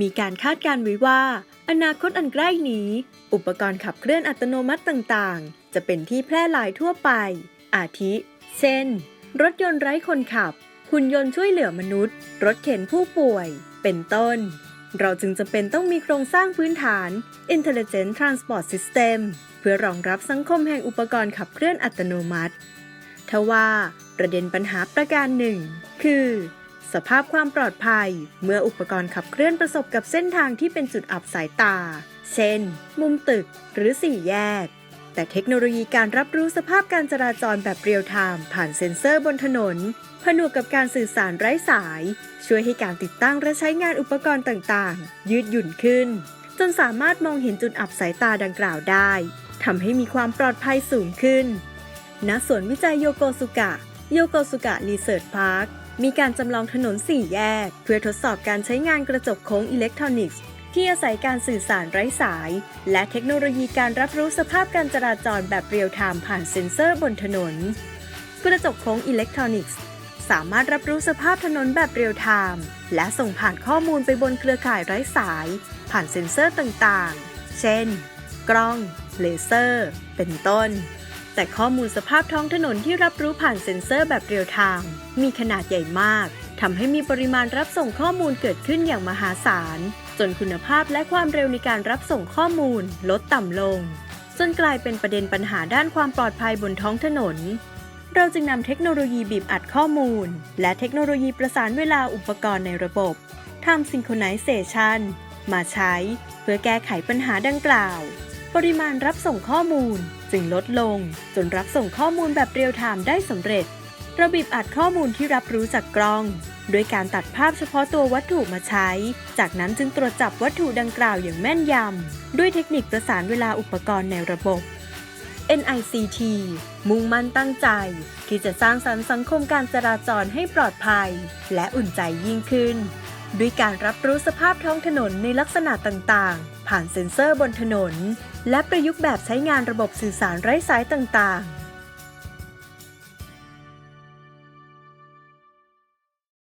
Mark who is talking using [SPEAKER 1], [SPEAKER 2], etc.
[SPEAKER 1] มีการคาดการณ์ไว้ว่า อนาคตอันใกล้นี้ อุปกรณ์ขับเคลื่อนอัตโนมัติต่างๆ จะเป็นที่แพร่หลายทั่วไป อาทิ เช่น รถยนต์ไร้คนขับ หุ่นยนต์ช่วยเหลือมนุษย์ รถเข็นผู้ป่วย เป็นต้น เราจึงจำเป็นต้องมีโครงสร้างพื้นฐาน Intelligent Transport System เพื่อรองรับสังคมแห่งอุปกรณ์ขับเคลื่อนอัตโนมัติทว่าประเด็นปัญหาประการหนึ่ง คือ สภาพความปลอดภัย เมื่ออุปกรณ์ขับเคลื่อนประสบกับเส้นทางที่เป็นจุดอับสายตา เช่น มุมตึกหรือสี่แยก แต่เทคโนโลยีการรับรู้สภาพการจราจรแบบเรียลไทม์ผ่านเซ็นเซอร์บนถนน ผนวกกับการสื่อสารไร้สาย ช่วยให้การติดตั้งและใช้งานอุปกรณ์ต่างๆ ยืดหยุ่นขึ้น จนสามารถมองเห็นจุดอับสายตาดังกล่าวได้ทำให้มีความปลอดภัยสูงขึ้นณสวนวิจัยโยโกสุกะโยโกสุกะรีเสิร์ชพาร์ค มีการจำลองถนนสี่แยก เพื่อทดสอบการใช้งานกระจกโค้งอิเล็กทรอนิกส์ ที่อาศัยการสื่อสารไร้สาย และเทคโนโลยีการรับรู้สภาพการจราจรแบบเรียลไทม์ผ่านเซ็นเซอร์บนถนน กระจกโค้งอิเล็กทรอนิกส์สามารถรับรู้สภาพถนนแบบเรียลไทม์และส่งผ่านข้อมูลไปบนเครือข่ายไร้สาย ผ่านเซ็นเซอร์ต่างๆ เช่น กล้อง เลเซอร์ เป็นต้น แต่ข้อมูลสภาพท้องถนนที่รับรู้ผ่านเซ็นเซอร์แบบเรียลไทม์มีขนาดใหญ่มากทำให้มีปริมาณรับส่งข้อมูลเกิดขึ้นอย่างมหาศาล จนคุณภาพและความเร็วในการรับส่งข้อมูล ลดต่ำลง จนกลายเป็นประเด็นปัญหาด้านความปลอดภัยบนท้องถนน เราจึงนำเทคโนโลยีบีบอัดข้อมูล และเทคโนโลยีประสานเวลาอุปกรณ์ในระบบทำ Synchronization มาใช้ เพื่อแก้ไขปัญหาดังกล่าว ปริมาณรับส่งข้อมูลจึงลดลง จนรับส่งข้อมูลแบบเรียลไทม์ได้สำเร็จราบีบอัดข้อมูลที่รับรู้จากกล้อง โดยการตัดภาพเฉพาะตัววัตถุมาใช้ จากนั้นจึงตรวจจับวัตถุดังกล่าวอย่างแม่นยำ ด้วยเทคนิคประสานเวลาอุปกรณ์ในระบบ NICT มุ่งมั่นตั้งใจ ที่จะสร้างสรรค์สังคมการจราจรให้ปลอดภัย และอุ่นใจยิ่งขึ้น ด้วยการรับรู้สภาพท้องถนนในลักษณะต่างๆ ผ่านเซ็นเซอร์บนถนน และประยุกต์แบบใช้งานระบบสื่อสารไร้สายต่างๆ